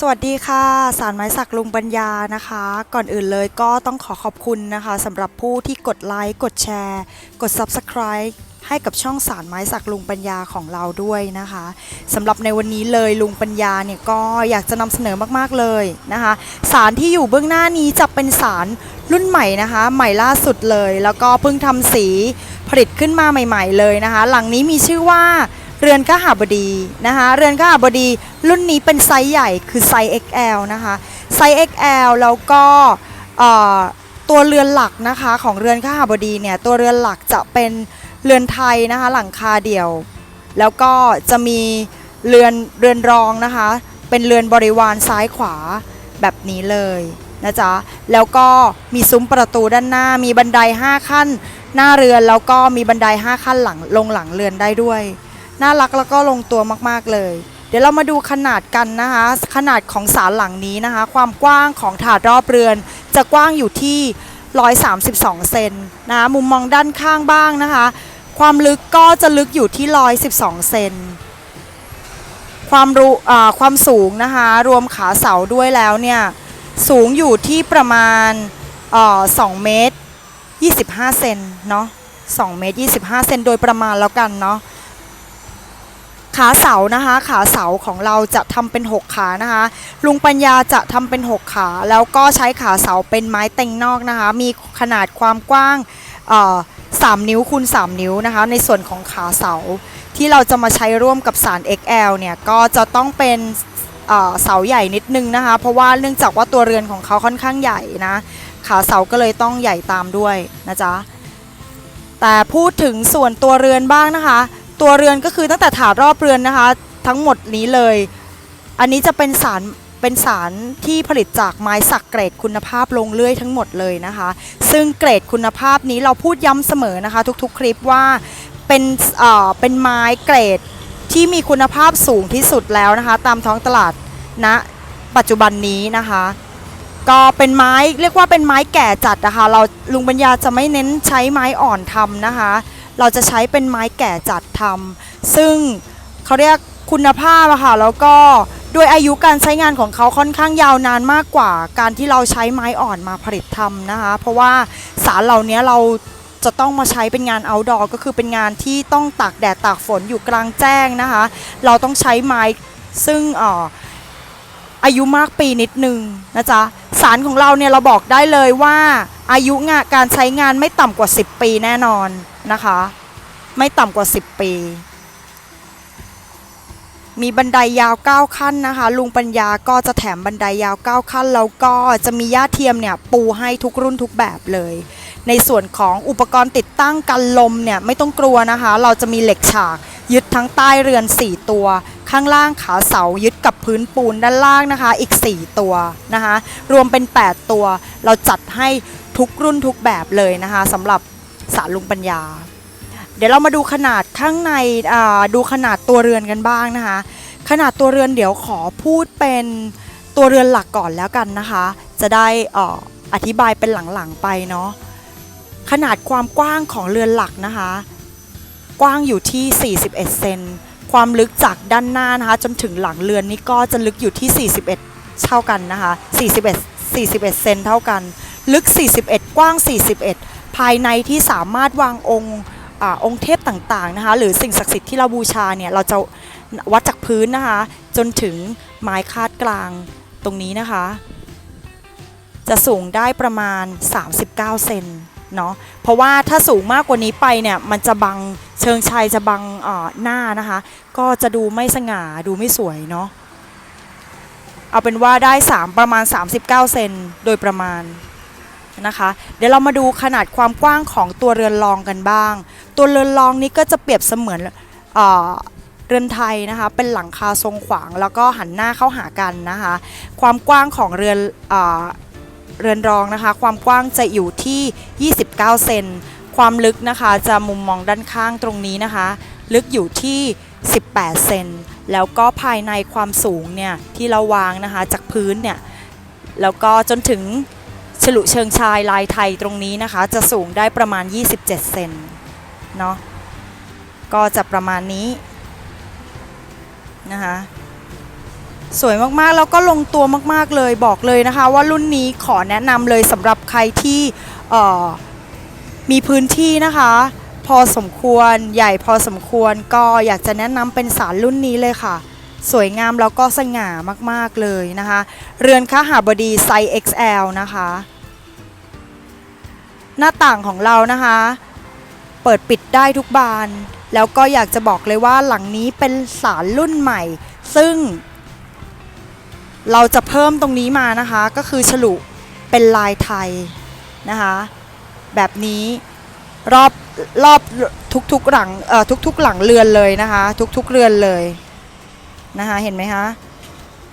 สวัสดีค่ะ สารไม้สักลุงปัญญานะคะ ก่อนอื่นเลยก็ต้องขอขอบคุณนะคะสำหรับผู้ที่กดไลค์กดแชร์ กด Subscribe ให้กับช่องสารไม้สักลุงปัญญาของเราด้วยนะคะสำหรับในวันนี้เลยลุงปัญญาเนี่ยก็อยากจะนำเสนอมากๆเลยนะคะ สารที่อยู่เบื้องหน้านี้จะเป็นสารรุ่นใหม่นะคะ ใหม่ล่าสุดเลย แล้วก็เพิ่งทำสีผลิตขึ้นมาใหม่ ๆ เลยนะคะ หลังนี้มีชื่อว่า เรือนข้าหาบดีนะคะเรือนข้าหาบดีรุ่นนี้เป็นไซส์ใหญ่คือไซส์ XL นะคะไซส์ XL แล้วก็ตัวเรือนหลักนะคะของเรือนข้าหาบดีเนี่ยตัวเรือนหลักจะเป็นเรือนไทยนะคะหลังคาเดี่ยว แล้วก็จะมีเรือนเรือนรองนะคะ เป็นเรือนบริวารซ้ายขวาแบบนี้เลยนะจ๊ะแล้วก็มีซุ้มประตูด้านหน้ามีบันได 5 ขั้น หน้าเรือนแล้วก็มีบันได 5 ขั้นหลังลงหลังเรือนได้ด้วย น่ารักแล้วก็ลงตัวมากๆเลย เดี๋ยวเรามาดูขนาดกันนะคะ ขนาดของศาลหลังนี้นะคะ ความกว้างของถาดรอบเรือน จะกว้างอยู่ที่ 132 เซนนะมุมมองด้านข้างบ้างนะคะ ความลึกก็จะลึกอยู่ที่ 112 เซนความรูความสูงนะคะ รวมขาเสาด้วยแล้วเนี่ย สูงอยู่ที่ประมาณเอ่อ2เมตร25 เซนเนาะ2เมตร25 เซนโดยประมาณแล้วกันเนาะ ขาเสานะคะ ขาเสาของเราจะทำเป็น 6 ขานะคะ ลุงปัญญาจะทำเป็น 6 ขา แล้วก็ใช้ขาเสาเป็นไม้เต็งนอกนะคะ มีขนาดความกว้างเอ่อ3นิ้วคูณ3 นิ้วนะคะ ในส่วนของขาเสาที่เราจะมาใช้ร่วมกับสาร XL เนี่ยก็จะต้องเป็นเสาใหญ่นิดนึงนะคะ เพราะว่าเนื่องจากว่าตัวเรือนของเขาค่อนข้างใหญ่นะขาเสาก็เลยต้องใหญ่ตามด้วยนะจ๊ะแต่พูดถึงส่วนตัวเรือนบ้างนะคะ ตัวเรือนก็คือตั้งแต่ถาดรอบเรือนนะคะ ทั้งหมดนี้เลย อันนี้จะเป็นสารเป็นสารที่ผลิตจากไม้สักเกรดคุณภาพลงเลื่อยทั้งหมดเลยนะคะ ซึ่งเกรดคุณภาพนี้เราพูดย้ำเสมอนะคะ ทุกๆ คลิปว่าเป็นเอ่อเป็นไม้เกรดที่มีคุณภาพสูงที่สุดแล้วนะคะ ตามท้องตลาดณปัจจุบันนี้นะคะ ก็เป็นไม้เรียกว่าเป็นไม้แก่จัดนะคะเราลุงปัญญาจะไม่เน้นใช้ไม้อ่อนทำนะคะ เราจะใช้เป็นไม้แก่จัดทำซึ่งเขาเรียกคุณภาพอะค่ะแล้วก็ด้วยอายุการใช้งานของเขาค่อนข้างยาวนานมากกว่า การที่เราใช้ไม้อ่อนมาผลิตทำนะคะ เพราะว่าสารเหล่านี้เราจะต้องมาใช้เป็นงาน outdoor ก็คือเป็นงานที่ต้องตากแดดตากฝนอยู่กลางแจ้งนะคะ เราต้องใช้ไม้ซึ่งอ่ออายุมากปีนิดนึงนะจ๊ะสารของเราเนี่ยเราบอกได้เลยว่าอายุงานการใช้งานไม่ต่ำกว่า 10 ปีแน่นอน นะคะ ไม่ต่ำกว่า 10 ปี มีบันไดยาว 9 ขั้นนะคะ ลุงปัญญาก็จะแถมบันไดยาว 9 ขั้น แล้วก็จะมีหญ้าเทียมเนี่ยปูให้ทุกรุ่นทุกแบบเลย ในส่วนของอุปกรณ์ติดตั้งกันลมเนี่ยไม่ต้องกลัวนะคะ เราจะมีเหล็กฉากยึดทั้งใต้เรือน 4 ตัว ข้างล่างขาเสายึดกับพื้นปูนด้านล่างนะคะ อีก 4 ตัวนะคะ รวมเป็น 8 ตัว เราจัดให้ทุกรุ่นทุกแบบเลยนะคะสำหรับ สารลุงปัญญา เดี๋ยวเรามาดูขนาดข้างในดูขนาดตัวเรือนกันบ้างนะคะ ขนาดตัวเรือนเดี๋ยวขอพูดเป็นตัวเรือนหลักก่อนแล้วกันนะคะ จะได้เอ่ออธิบายเป็นหลังๆไปเนาะขนาดความกว้างของเรือนหลักนะคะ กว้างอยู่ที่ 41 เซนความลึกจากด้านหน้านะคะจนถึงหลังเรือนนี่ก็จะลึกอยู่ที่ 41 เท่ากันนะคะ 41 41 เซนเท่ากัน ลึก 41 กว้าง 41 ภายในที่สามารถวางองค์องค์เทพต่างๆนะคะหรือสิ่งศักดิ์สิทธิ์ที่เราบูชาเนี่ยเราจะวัดจากพื้นนะคะ จนถึงไม้คาดกลางตรงนี้นะคะ จะสูงได้ประมาณ 39 เซนเนาะเพราะว่าถ้าสูงมากกว่านี้ไปเนี่ยมันจะบังเชิงชัยจะบังหน้านะคะ ก็จะดูไม่สง่าดูไม่สวยเนาะเอาเป็นว่าได้ 3 ประมาณ 39 เซนโดยประมาณ นะคะ เดี๋ยวเรามาดูขนาดความกว้างของตัวเรือนรองกันบ้าง ตัวเรือนรองนี้ก็จะเปรียบเสมือนเอเรือนไทยนะคะ เป็นหลังคาทรงขวางแล้วก็หันหน้าเข้าหากันนะคะ ความกว้างของเรือนเอ่อเรือนรองนะคะ ความกว้างจะอยู่ที่ 29 เซน ความลึกนะคะจะมุมมองด้านข้างตรงนี้นะคะ ลึกอยู่ที่ 18 เซน แล้วก็ภายในความสูงเนี่ยที่เราวางนะคะจากพื้นเนี่ย แล้วก็จนถึง ฉลุเชิงชายลายไทยตรงนี้นะคะ จะสูงได้ประมาณ 27 เซนเนาะก็จะประมาณนี้นะคะสวยมากๆ แล้วก็ลงตัวมากๆเลยบอกเลยนะคะ ว่ารุ่นนี้ขอแนะนำเลยสำหรับใครที่มีพื้นที่นะคะ พอสมควรใหญ่พอสมควรก็อยากจะแนะนำเป็นสารรุ่นนี้เลยค่ะ สวยงามแล้วก็สง่ามากๆเลยนะคะ เรือนค้าหาบดีไซส์ XL นะคะ หน้าต่างของเรานะคะ เปิดปิดได้ทุกบาน แล้วก็อยากจะบอกเลยว่าหลังนี้เป็นสารรุ่นใหม่ ซึ่ง เราจะเพิ่มตรงนี้มานะคะ ก็คือฉลุเป็นลายไทยนะคะ แบบนี้รอบรอบทุกๆหลังเอ่อทุกๆหลังเรือนเลยนะคะ ทุกๆเรือนเลยนะคะเห็นไหมคะ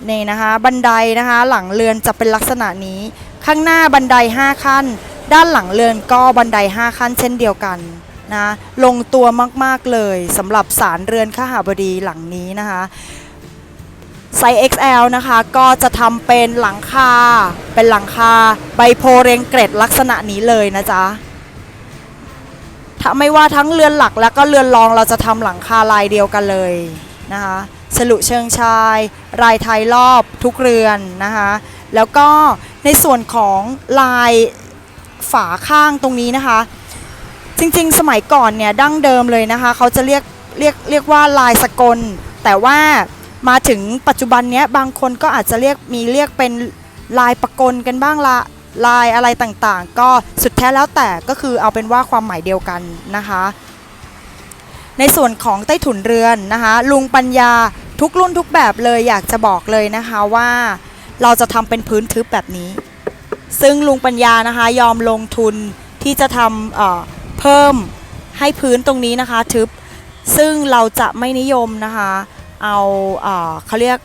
นี่นะคะ บันไดนะคะหลังเรือนจะเป็นลักษณะนี้ข้างหน้าบันได 5 ขั้น ด้านหลังเรือนก็บันได 5 ขั้นเช่นเดียวกันนะลงตัวมากๆเลยสำหรับสารเรือนข้าหาบดีหลังนี้นะคะไซส์ XL นะคะก็จะทำเป็นหลังคา เป็นหลังคาใบโพเรงเกรดลักษณะนี้เลยนะจ๊ะไม่ว่าทั้งเรือนหลักแล้วก็เรือนรองเราจะทำหลังคาลายเดียวกันเลยนะคะฉลุเชิงชายลายไทยรอบทุกเรือนนะคะแล้วก็ในส่วนของลาย ฝาข้างตรงนี้นะคะ จริงๆ สมัยก่อนเนี่ยดั้งเดิมเลยนะคะ เขาจะเรียกเรียกเรียกว่าลายสกล แต่ว่ามาถึงปัจจุบันเนี้ยบางคนก็อาจจะเรียกมีเรียกเป็นลายประกลกันบ้างละลายอะไรต่างๆ ก็สุดแท้แล้วแต่ก็คือเอาเป็นว่าความหมายเดียวกันนะคะ ในส่วนของใต้ถุนเรือนนะคะ ลุงปัญญาทุกรุ่นทุกแบบเลยอยากจะบอกเลยนะคะว่า เราจะทำเป็นพื้นทึบแบบนี้ ซึ่งลุงปัญญานะคะยอมลงทุนที่จะทำเเพิ่มให้พื้นตรงนี้นะคะทึบ ซึ่งเราจะไม่นิยมนะคะเอาเอ่อเขาเรียก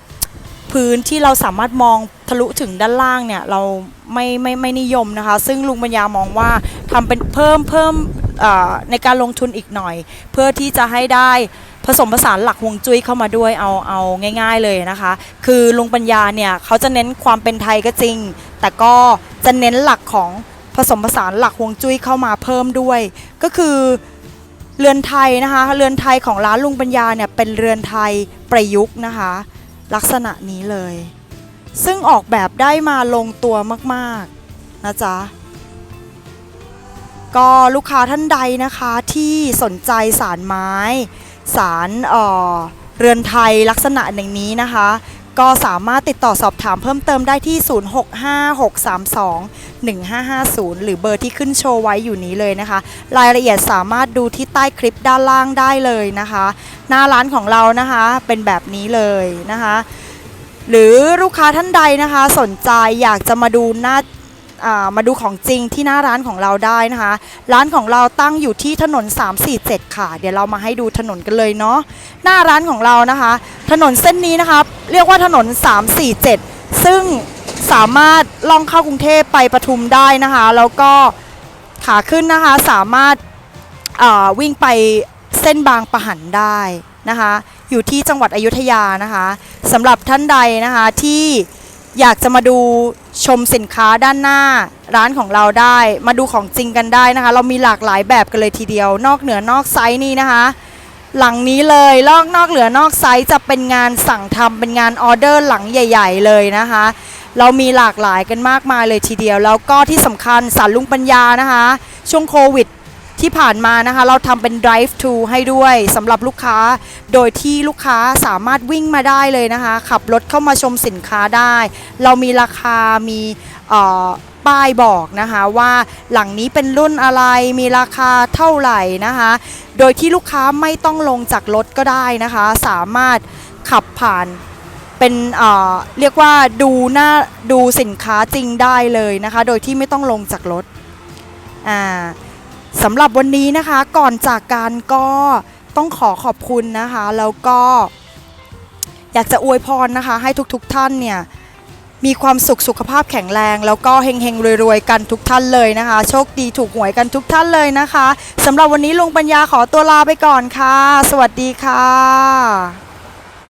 พื้นที่เราสามารถมองทะลุถึงด้านล่างเนี่ยเราไม่ไม่ไม่นิยมนะคะ ซึ่งลุงปัญญามองว่าทำเป็นเพิ่มเพิ่มในการลงทุนอีกหน่อย เพื่อที่จะให้ได้ ผสมผสานหลักฮวงจุ้ยเข้ามาด้วยเอาเอาง่าย ๆเลยนะคะ คือลุงปัญญาเนี่ยเขาจะเน้นความเป็นไทยก็จริง แต่ก็จะเน้นหลักของผสมผสานหลักฮวงจุ้ยเข้ามาเพิ่มด้วย ก็คือเรือนไทยนะคะ เรือนไทยของร้านลุงปัญญาเนี่ยเป็นเรือนไทยประยุกต์นะคะ ลักษณะนี้เลย ซึ่งออกแบบได้มาลงตัวมากๆนะจ๊ะก็ลูกค้าท่านใดนะคะที่สนใจสารไม้ สารเอ่อเรือนไทยลักษณะอย่างนี้นะคะ ก็สามารถติดต่อสอบถามเพิ่มเติมได้ที่ 0656321550 หรือเบอร์ที่ขึ้นโชว์ไว้อยู่นี้เลยนะคะ รายละเอียดสามารถดูที่ใต้คลิปด้านล่างได้เลยนะคะ หน้าร้านของเรานะคะเป็นแบบนี้เลยนะคะหรือลูกค้าท่านใดนะคะ สนใจอยากจะมาดูหน้าอ่า มาดูของจริงที่หน้าร้านของเราได้นะคะ ร้านของเราตั้งอยู่ที่ถนน 347 ค่ะ เดี๋ยวเรามาให้ดูถนนกันเลยเนาะหน้าร้านของเรานะคะ ถนนเส้นนี้นะคะเรียกว่าถนน 347 ซึ่งสามารถล่องเข้ากรุงเทพไปปทุมได้นะคะ แล้วก็ขาขึ้นนะคะสามารถาวิ่งไปเส้นบางปะหันได้นะคะ อยู่ที่จังหวัดอยุธยานะคะสำหรับท่านใดนะคะที่อยากจะมาดู ชมสินค้าด้านหน้าร้านของเราได้ มาดูของจริงกันได้นะคะ เรามีหลากหลายแบบกันเลยทีเดียว นอกเหนือนอกไซส์นี่นะคะ หลังนี้เลยลอกนอกเหลือนอกไซส์จะเป็นงานสั่งทำเป็นงานออเดอร์หลังใหญ่ ๆ เลยนะคะ เรามีหลากหลายกันมากมายเลยทีเดียว แล้วก็ที่สำคัญสารลุงปัญญานะคะ ช่วงโควิด ที่ผ่านมานะคะ เราทำเป็น drive to ให้ด้วยสำหรับลูกค้า โดยที่ลูกค้าสามารถวิ่งมาได้เลยนะคะ ขับรถเข้ามาชมสินค้าได้ เรามีราคามีป้ายบอกนะคะว่าหลังนี้เป็นรุ่นอะไรมีราคาเท่าไหร่นะคะ โดยที่ลูกค้าไม่ต้องลงจากรถก็ได้นะคะ สามารถขับผ่านเป็นเเรียกว่าดูหน้าดูสินค้าจริงได้เลยนะคะ โดยที่ไม่ต้องลงจากรถอ่า สำหรับวันนี้นะคะก่อนจากการก็ต้องขอขอบคุณนะคะ แล้วก็อยากจะอวยพรนะคะ ให้ทุกๆท่านเนี่ยมีความสุขสุขภาพแข็งแรง แล้วก็เฮงๆรวยๆกันทุกท่านเลยนะคะ โชคดีถูกหวยกันทุกท่านเลยนะคะสำหรับวันนี้ลุงปัญญาขอตัวลาไปก่อนค่ะ สวัสดีค่ะ